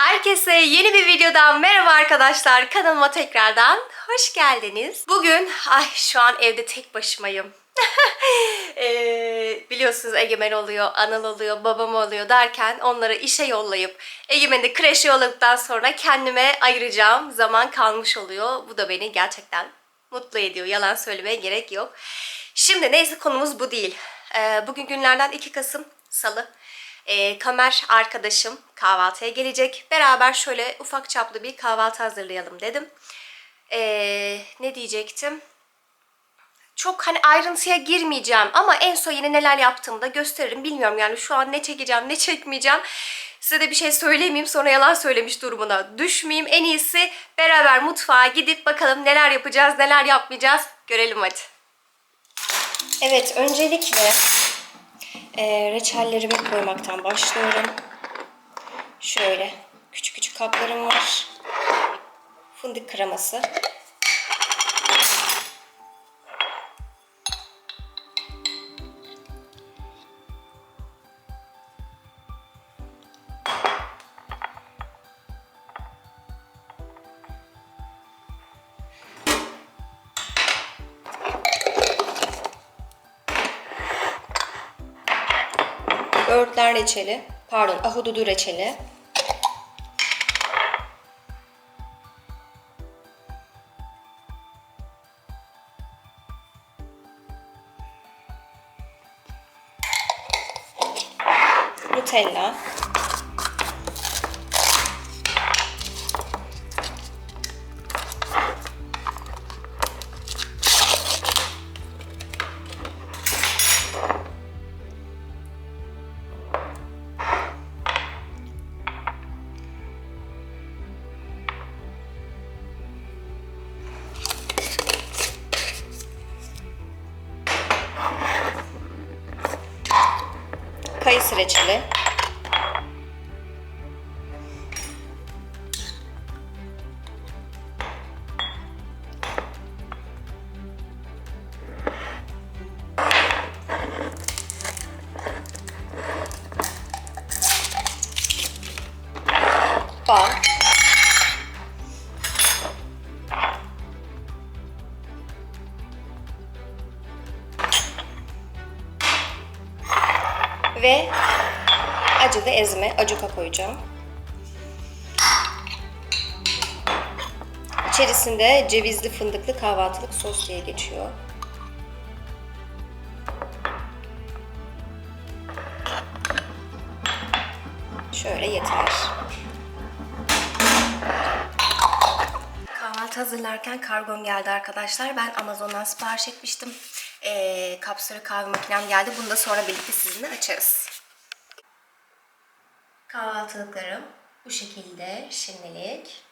Herkese yeni bir videodan merhaba arkadaşlar. Kanalıma tekrardan hoş geldiniz. Bugün ay şu an evde tek başımayım. Ee, biliyorsunuz Egemen oluyor, Anıl oluyor, babam oluyor derken onları işe yollayıp Egemen'i kreşe yolladıktan sonra kendime ayıracağım zaman kalmış oluyor. Bu da beni gerçekten mutlu ediyor. Yalan söylemeye gerek yok. Şimdi neyse konumuz bu değil. Ee, bugün günlerden 2 Kasım Salı. Ee, Kamer arkadaşım kahvaltıya gelecek. Beraber şöyle ufak çaplı bir kahvaltı hazırlayalım dedim. Ee, ne diyecektim? Çok hani ayrıntıya girmeyeceğim ama en son yine neler yaptığımı da gösteririm. Bilmiyorum yani şu an ne çekeceğim ne çekmeyeceğim. Size de bir şey söylemeyeyim sonra yalan söylemiş durumuna düşmeyeyim. En iyisi beraber mutfağa gidip bakalım neler yapacağız neler yapmayacağız görelim hadi. Evet öncelikle e, reçellerimi koymaktan başlıyorum. Şöyle küçük küçük kaplarım var. Fındık kreması. Böğürtlen reçeli. Pardon ahududu reçeli. Nutella. Koyacağım. İçerisinde cevizli fındıklı kahvaltılık sos diye geçiyor. Şöyle yeter. Kahvaltı hazırlarken kargom geldi arkadaşlar. Ben Amazon'dan sipariş etmiştim. Ee, kapsülü kahve makinem geldi. Bunu da sonra birlikte sizinle açarız. Kahvaltılıklarım bu şekilde şimdilik.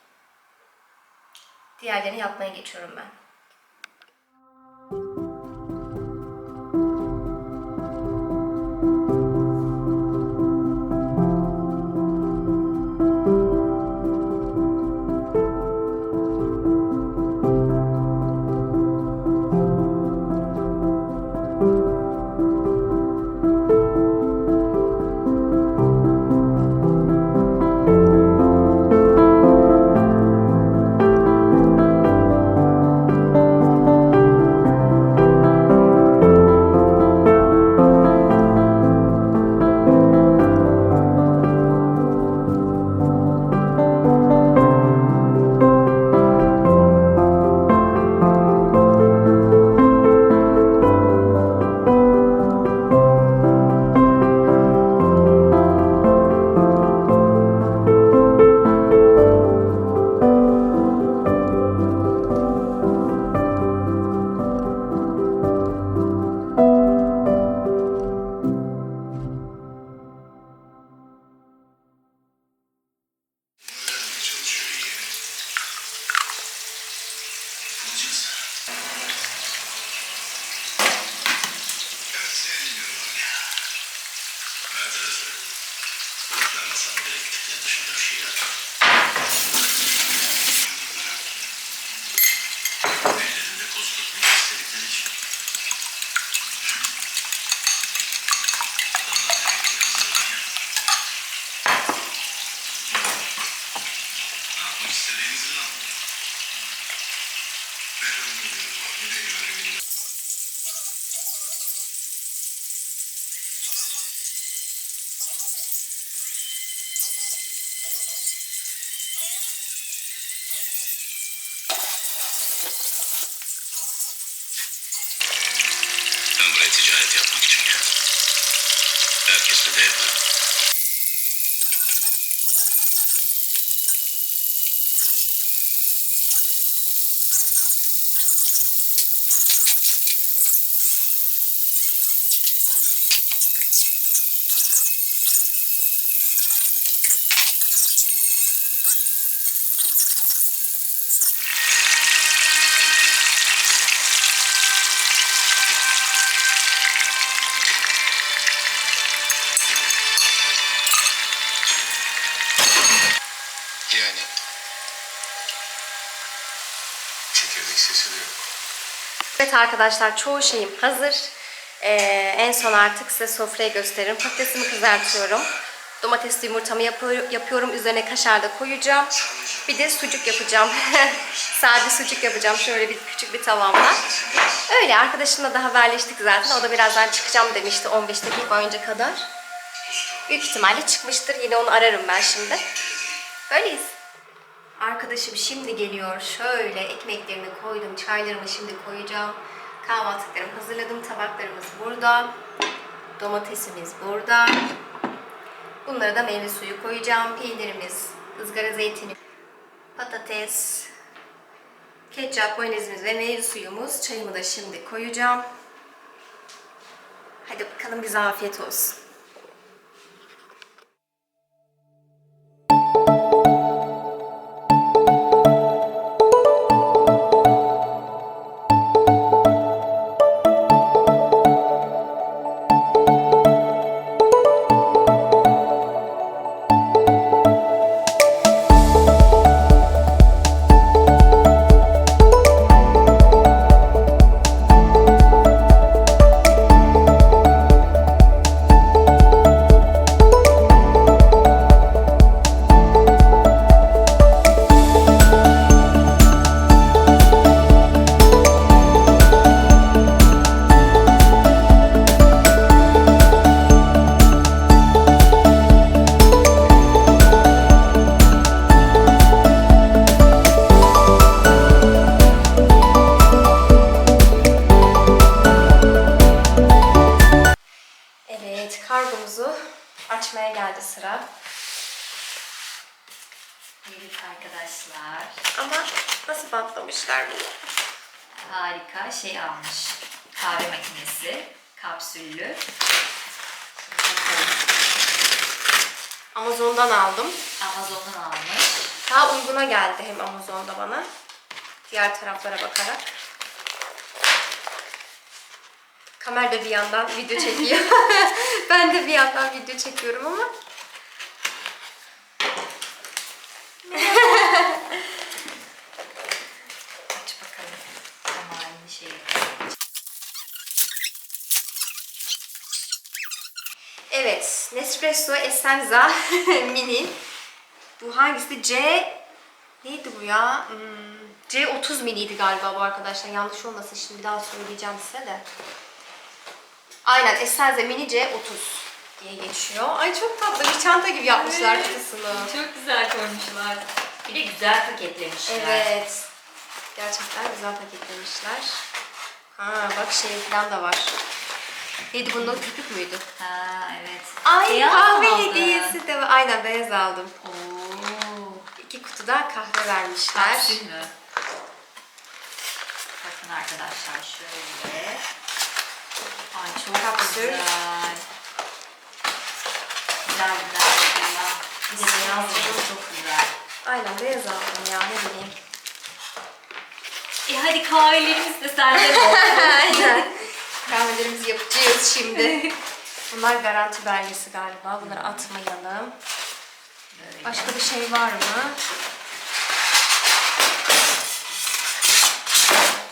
Diğerlerini yapmaya geçiyorum ben. Parayı ticaret yapmak için ya. Herkesle de yaparım. Evet arkadaşlar çoğu şeyim hazır. Ee, en son artık size sofrayı gösteririm. Patatesimi kızartıyorum. Domatesli yumurtamı yapı- yapıyorum. Üzerine kaşar da koyacağım. Bir de sucuk yapacağım. Sade sucuk yapacağım. Şöyle bir küçük bir tavamla. Öyle arkadaşımla da haberleştik zaten. O da birazdan çıkacağım demişti 15 dakika önce kadar. Büyük ihtimalle çıkmıştır. Yine onu ararım ben şimdi. Öyleyiz. Arkadaşım şimdi geliyor. Şöyle ekmeklerini koydum. Çaylarımı şimdi koyacağım. Kahvaltılıklarımı hazırladım. Tabaklarımız burada. Domatesimiz burada. Bunlara da meyve suyu koyacağım. Peynirimiz, ızgara zeytini, patates, ketçap, mayonezimiz ve meyve suyumuz. Çayımı da şimdi koyacağım. Hadi bakalım bize afiyet olsun. Harika şey almış. Kahve makinesi. Kapsüllü. Amazon'dan aldım. Amazon'dan almış. Daha uyguna geldi hem Amazon'da bana. Diğer taraflara bakarak. Kamer de bir yandan video çekiyor. ben de bir yandan video çekiyorum ama. Aç bakalım. Ama aynı şey. Evet, Nespresso Essenza Mini. Bu hangisi? C... Neydi bu ya? Hmm, C30 miniydi galiba bu arkadaşlar. Yanlış olmasın şimdi bir daha söyleyeceğim size de. Aynen Essenza Mini C30 diye geçiyor. Ay çok tatlı bir çanta gibi yapmışlar Evet. kutusunu. Çok güzel koymuşlar. Bir de güzel paketlemişler. Evet. Gerçekten güzel paketlemişler. Ha bak şey falan da var. Neydi bunun adı? köpük müydü? Ha evet. Ay Beyaz kahve aldı. hediyesi de var. Aynen beyaz aldım. Oo. İki kutuda kahve vermişler. Kapsül mü? Bakın arkadaşlar şöyle. Ay çok Kapsül. güzel. Güzel güzel. güzel. Bir de beyaz rengi çok güzel. Aynen beyaz aldım ya ne bileyim. E hadi kahvelerimiz de sende olsun. Aynen. Kahvelerimizi yapacağız şimdi. Bunlar garanti belgesi galiba. Bunları atmayalım. Böyle. Başka bir şey var mı?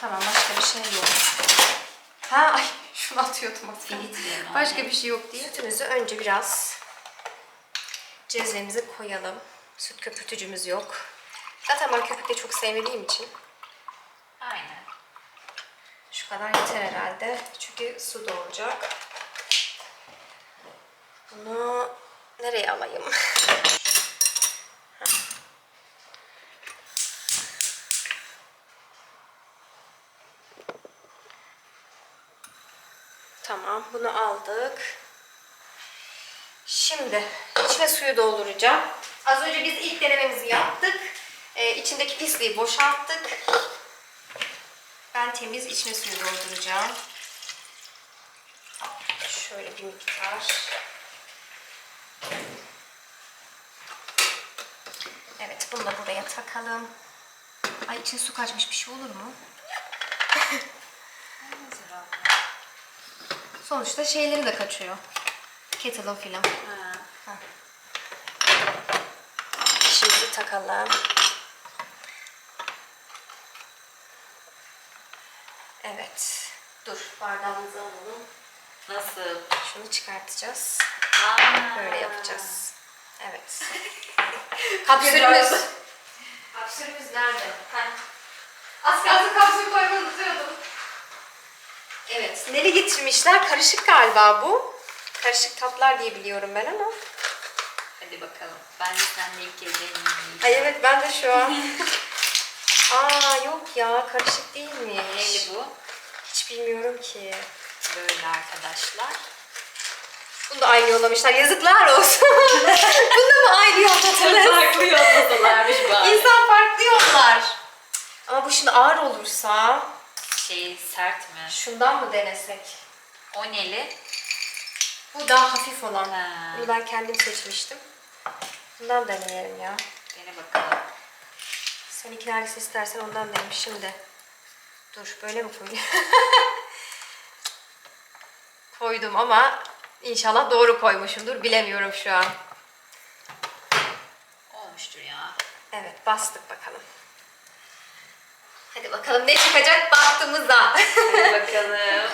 Tamam başka bir şey yok. Ha ay şunu atıyordum mi? Başka bir şey yok diye. Sütümüzü önce biraz cezvemizi koyalım. Süt köpürtücümüz yok. Zaten ben köpük de çok sevmediğim için Aynen. Şu yeter herhalde. Çünkü su da olacak. Bunu nereye alayım? Tamam bunu aldık. Şimdi içine suyu dolduracağım. Az önce biz ilk denememizi yaptık. Ee, içindeki pisliği boşalttık. Ben temiz içine suyu dolduracağım. Şöyle bir miktar. Evet bunu da buraya takalım. Ay içine su kaçmış bir şey olur mu? Sonuçta şeyleri de kaçıyor. Kettle'ın filan. Şimdi takalım. Evet. Dur bardağımızı alalım. Nasıl? Şunu çıkartacağız. Aa. Böyle yapacağız. Evet. Kapsülümüz. Kapsülümüz nerede? Heh. Az kalsın kapsül koymayı unutuyordum. Evet. Neli getirmişler? Karışık galiba bu. Karışık tatlar diye biliyorum ben ama. Hadi bakalım. Ben de seninle ilk kez deneyeyim. Ay evet ben de şu an. Aa yok ya karışık değilmiş. Neydi bu? Hiç bilmiyorum ki. Böyle arkadaşlar. Bunu da aynı yollamışlar. Yazıklar olsun. Bunu da mı aynı yolladınız? Farklı yollasalarmış bari. İnsan farklı yollar. Ama bu şimdi ağır olursa Şey sert mi? şundan mı denesek? O neli? Bu daha hafif olan. Ha. Bunu ben kendim seçmiştim. Bundan deneyelim ya. Dene bakalım. Sen iki hangisi istersen ondan deneyelim şimdi. Dur böyle mi koyayım? Koydum ama inşallah doğru koymuşumdur. Bilemiyorum şu an. Olmuştur ya. Evet bastık bakalım. Hadi bakalım ne çıkacak baktığımızda. Hadi bakalım.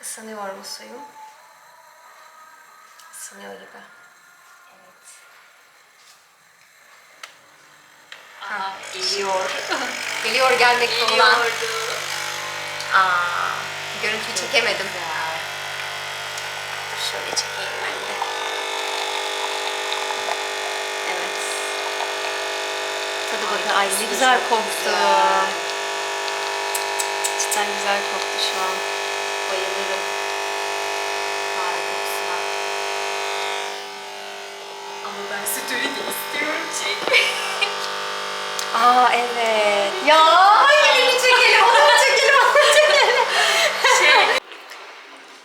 Isınıyor mu suyum? Isınıyor gibi. Evet. Aha geliyor. Geliyor gelmekte olan. Aa, görüntüyü çekemedim. Güzel. Şöyle çekeyim ben de. Evet. Tadı bakın. Ay ne güzel koktu. Cidden güzel koktu şu an. Bayılırım. Ama ben de istiyorum çek. Aa evet. Ya hangilerini çekelim? Onu çekelim? Onu çekelim? şey.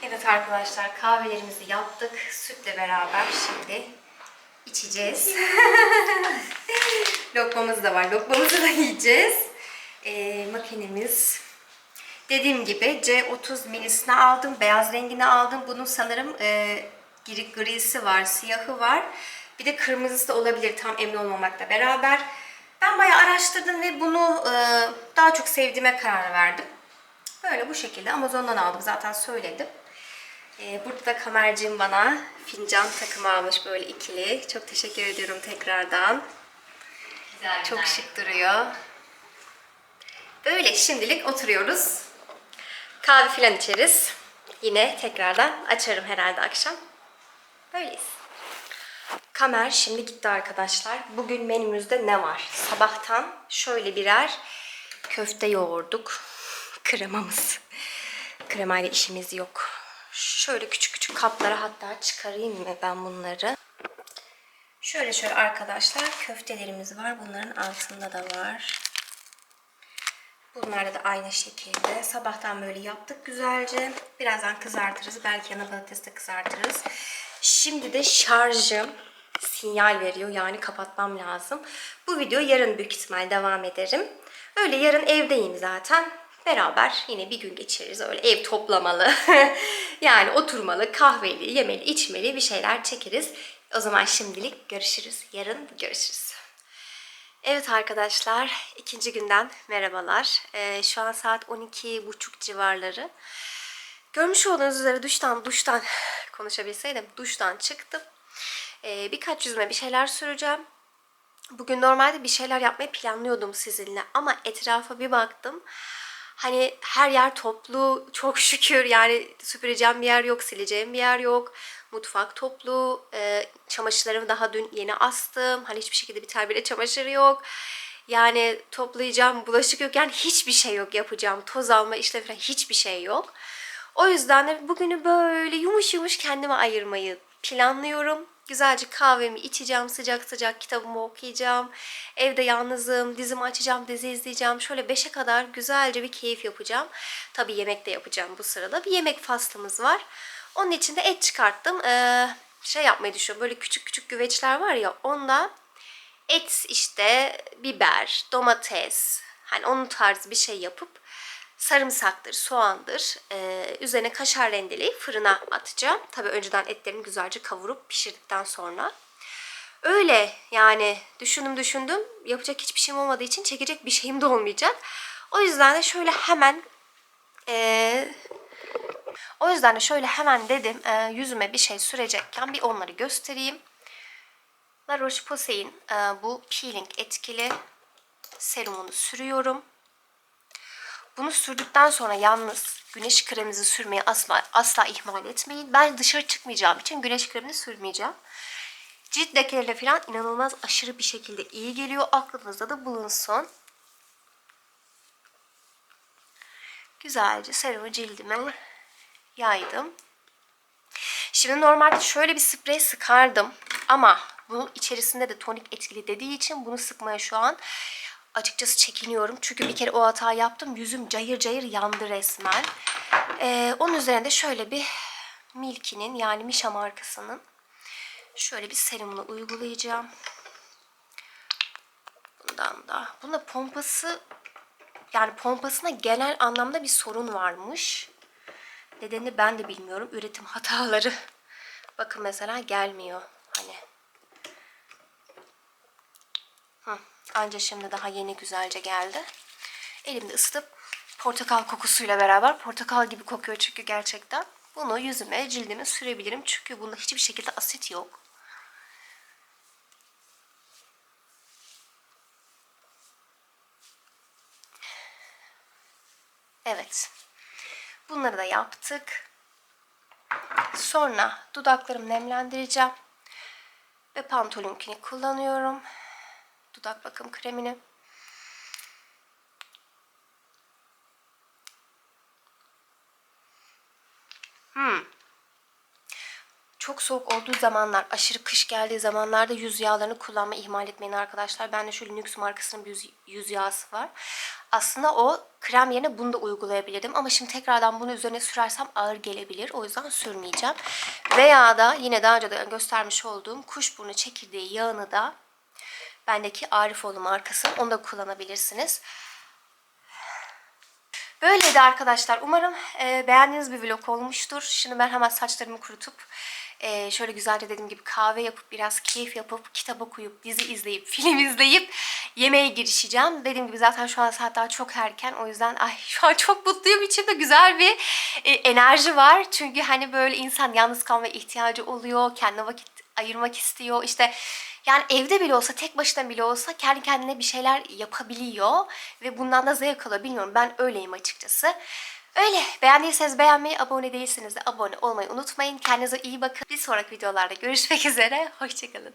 Evet arkadaşlar kahvelerimizi yaptık. Sütle beraber şimdi içeceğiz. Lokmamız da var. Lokmamızı da yiyeceğiz. Ee, makinemiz dediğim gibi C30 minisini aldım. Beyaz rengini aldım. Bunun sanırım e, gri, grisi var, siyahı var. Bir de kırmızısı da olabilir tam emin olmamakla beraber. Ben bayağı araştırdım ve bunu e, daha çok sevdiğime karar verdim. Böyle bu şekilde Amazon'dan aldım zaten söyledim. Ee, burada da kamercim bana fincan takımı almış böyle ikili. Çok teşekkür ediyorum tekrardan. Güzel Çok şık duruyor. Böyle şimdilik oturuyoruz. Kahve filan içeriz. Yine tekrardan açarım herhalde akşam. Böyleyiz. Kamer şimdi gitti arkadaşlar. Bugün menümüzde ne var? Sabahtan şöyle birer köfte yoğurduk. Kremamız. Kremayla işimiz yok. Şöyle küçük küçük kaplara hatta çıkarayım mı ben bunları? Şöyle şöyle arkadaşlar köftelerimiz var. Bunların altında da var. Bunlarda da aynı şekilde. Sabahtan böyle yaptık güzelce. Birazdan kızartırız. Belki yana patates de kızartırız. Şimdi de şarjım sinyal veriyor. Yani kapatmam lazım. Bu video yarın büyük ihtimal devam ederim. Öyle yarın evdeyim zaten. Beraber yine bir gün geçiririz. Öyle ev toplamalı. yani oturmalı, kahveli, yemeli, içmeli bir şeyler çekeriz. O zaman şimdilik görüşürüz. Yarın görüşürüz. Evet arkadaşlar, ikinci günden merhabalar. Ee, şu an saat 12.30 civarları. Görmüş olduğunuz üzere duştan duştan konuşabilseydim duştan çıktım. Ee, birkaç yüzüme bir şeyler süreceğim. Bugün normalde bir şeyler yapmayı planlıyordum sizinle ama etrafa bir baktım. Hani her yer toplu çok şükür yani süpüreceğim bir yer yok, sileceğim bir yer yok. Mutfak toplu, e, çamaşırlarımı daha dün yeni astım. Hani hiçbir şekilde bir tel bile çamaşırı yok. Yani toplayacağım bulaşık yok. Yani hiçbir şey yok yapacağım. Toz alma işleri falan hiçbir şey yok. O yüzden de bugünü böyle yumuş yumuş kendime ayırmayı planlıyorum. Güzelce kahvemi içeceğim, sıcak sıcak kitabımı okuyacağım. Evde yalnızım, dizimi açacağım, dizi izleyeceğim. Şöyle 5'e kadar güzelce bir keyif yapacağım. Tabii yemek de yapacağım bu sırada. Bir yemek faslımız var. Onun için de et çıkarttım. Ee, şey yapmayı düşünüyorum. Böyle küçük küçük güveçler var ya onda et işte biber, domates hani onun tarzı bir şey yapıp sarımsaktır, soğandır. Ee, üzerine kaşar rendeleyip fırına atacağım. Tabii önceden etlerimi güzelce kavurup pişirdikten sonra. Öyle yani düşündüm düşündüm. Yapacak hiçbir şeyim olmadığı için çekecek bir şeyim de olmayacak. O yüzden de şöyle hemen ee, o yüzden de şöyle hemen dedim e, yüzüme bir şey sürecekken bir onları göstereyim. La Roche-Posay'in e, bu peeling etkili serumunu sürüyorum. Bunu sürdükten sonra yalnız güneş kreminizi sürmeyi asla, asla ihmal etmeyin. Ben dışarı çıkmayacağım için güneş kremini sürmeyeceğim. Cilt lekelerine falan inanılmaz aşırı bir şekilde iyi geliyor. Aklınızda da bulunsun. Güzelce serumu cildime yaydım. Şimdi normalde şöyle bir sprey sıkardım ama bunun içerisinde de tonik etkili dediği için bunu sıkmaya şu an açıkçası çekiniyorum. Çünkü bir kere o hata yaptım. Yüzüm cayır cayır yandı resmen. Ee, onun üzerine de şöyle bir Milky'nin yani Misha markasının şöyle bir serumunu uygulayacağım. Bundan da. Bunda pompası yani pompasına genel anlamda bir sorun varmış. Nedenini ben de bilmiyorum. Üretim hataları. Bakın mesela gelmiyor. Hani. Hı, anca şimdi daha yeni güzelce geldi. Elimde ısıtıp portakal kokusuyla beraber portakal gibi kokuyor çünkü gerçekten. Bunu yüzüme, cildime sürebilirim. Çünkü bunda hiçbir şekilde asit yok. Evet. Bunları da yaptık. Sonra dudaklarımı nemlendireceğim. Ve Pantolinkini kullanıyorum. Dudak bakım kremini. Hmm. Çok soğuk olduğu zamanlar, aşırı kış geldiği zamanlarda yüz yağlarını kullanmayı ihmal etmeyin arkadaşlar. Bende şöyle Nux markasının yüz, yüz yağısı var. Aslında o krem yerine bunu da uygulayabilirdim. Ama şimdi tekrardan bunu üzerine sürersem ağır gelebilir. O yüzden sürmeyeceğim. Veya da yine daha önce de göstermiş olduğum kuşburnu çekirdeği yağını da bendeki Arifoğlu markasının onu da kullanabilirsiniz. Böyleydi arkadaşlar. Umarım e, beğendiğiniz bir vlog olmuştur. Şimdi ben hemen saçlarımı kurutup e, şöyle güzelce dediğim gibi kahve yapıp biraz keyif yapıp kitap okuyup dizi izleyip film izleyip yemeğe girişeceğim. Dediğim gibi zaten şu an saat daha çok erken. O yüzden ay şu an çok mutluyum. İçimde güzel bir e, enerji var. Çünkü hani böyle insan yalnız kalmaya ihtiyacı oluyor. Kendine vakit ayırmak istiyor. İşte yani evde bile olsa, tek başına bile olsa kendi kendine bir şeyler yapabiliyor. Ve bundan da zevk alıyor. Ben öyleyim açıkçası. Öyle. Beğendiyseniz beğenmeyi, abone değilseniz de abone olmayı unutmayın. Kendinize iyi bakın. Bir sonraki videolarda görüşmek üzere. Hoşçakalın.